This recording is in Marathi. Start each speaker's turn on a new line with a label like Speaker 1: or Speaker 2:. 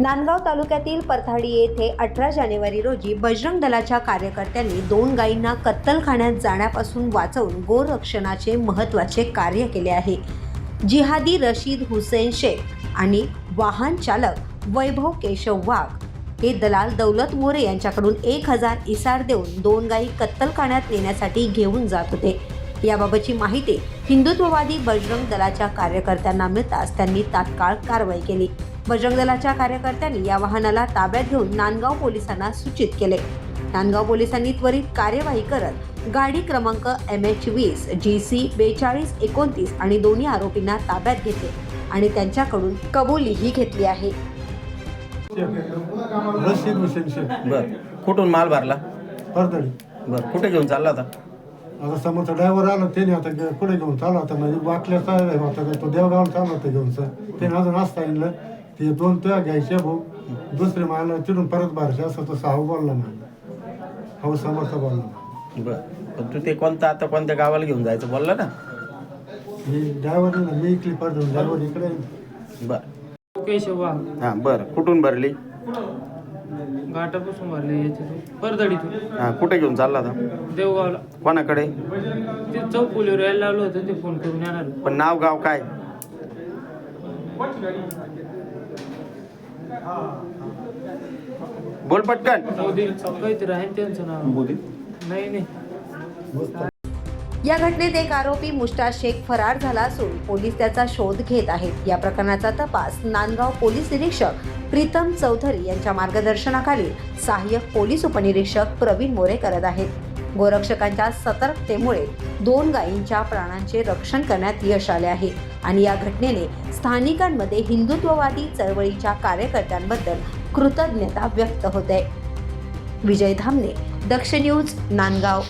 Speaker 1: नांदगाव तालुक्यातील परथाडी येथे अठरा जानेवारी रोजी बजरंग दलाच्या कार्यकर्त्यांनी दोन गायींना कत्तलखान्यात जाण्यापासून वाचवून गोरक्षणाचे महत्त्वाचे कार्य केले आहे. जिहादी रशीद हुसेन शेख आणि वाहन चालक वैभव केशव वाघ हे दलाल दौलत मोरे यांच्याकडून एक हजार इसार देऊन दोन गायी कत्तलखान्यात नेण्यासाठी घेऊन जात होते. याबाबतची माहिती हिंदुत्ववादी बजरंग दलाच्या कार्यकर्त्यांना मिळताच त्यांनी तात्काळ कारवाई केली. बजरंग दलाच्या कार्यकर्त्यांनी या वाहनाला ताब्यात घेऊन नांदगाव पोलिसांना सूचित केले. नांदगाव पोलिसांनी त्वरित कार्यवाही करत गाडी क्रमांक एम एच वीस जी सी बेचाळीस एकोणतीस आणि दोन्ही आरोपींना ताब्यात घेतले आणि त्यांच्याकडून कबुलीही घेतली आहे.
Speaker 2: बर. कुठून माल भरला? बर. कुठे घेऊन चालला होता?
Speaker 3: आता समोरचा ड्रायव्हर आला त्याने आता गे- पुढे घेऊन चालला होता. म्हणजे वाटल्याचा होता का तो देवगावला चालला होता घेऊन सर. त्याने अजून असता येईल ते दोन तुया घ्यायचे भाऊ. दुसरे मला तिथून परत भरायचे असं तसं. हाऊ बोलला ना हाऊ समोरचा बोलला
Speaker 2: बर. पण तू ते कोणतं आता कोणत्या गावाला घेऊन जायचं बोलला ना?
Speaker 3: मी ड्रायव्हर ना मी इकली परत ड्रायव्हर इकडे.
Speaker 2: बर.
Speaker 4: केशव वाघ.
Speaker 2: हां बर. कुठून भरली?
Speaker 4: घाटापासून भरले याच्यातून. परदडीतून.
Speaker 2: हां कुठे घेऊन चालला होता?
Speaker 4: देवगावला.
Speaker 2: कोणाकडे?
Speaker 4: ते यायला लावलं होतं ते फोन करून येणार.
Speaker 2: पण नाव गाव काय? बोल पटकन.
Speaker 4: मोदी काहीतरी आहे त्यांचं नाव. नाही नाही.
Speaker 1: या घटनेत एक आरोपी मुष्टा शेख फरार झाला असून पोलीस त्याचा शोध घेत आहेत. या प्रकरणाचा तपास नांदगाव पोलीस निरीक्षक प्रीतम चौधरी यांच्या मार्गदर्शनाखाली सहाय्यक पोलीस उपनिरीक्षक प्रवीण मोरे करत आहेत. गोरक्षकांच्या सतर्कतेमुळे दोन गायींच्या प्राणांचे रक्षण करण्यात यश आले आहे आणि या घटनेने स्थानिकांमध्ये हिंदुत्ववादी चळवळीच्या कार्यकर्त्यांबद्दल कृतज्ञता व्यक्त होते. विजय धामणे दक्ष न्यूज नांदगाव.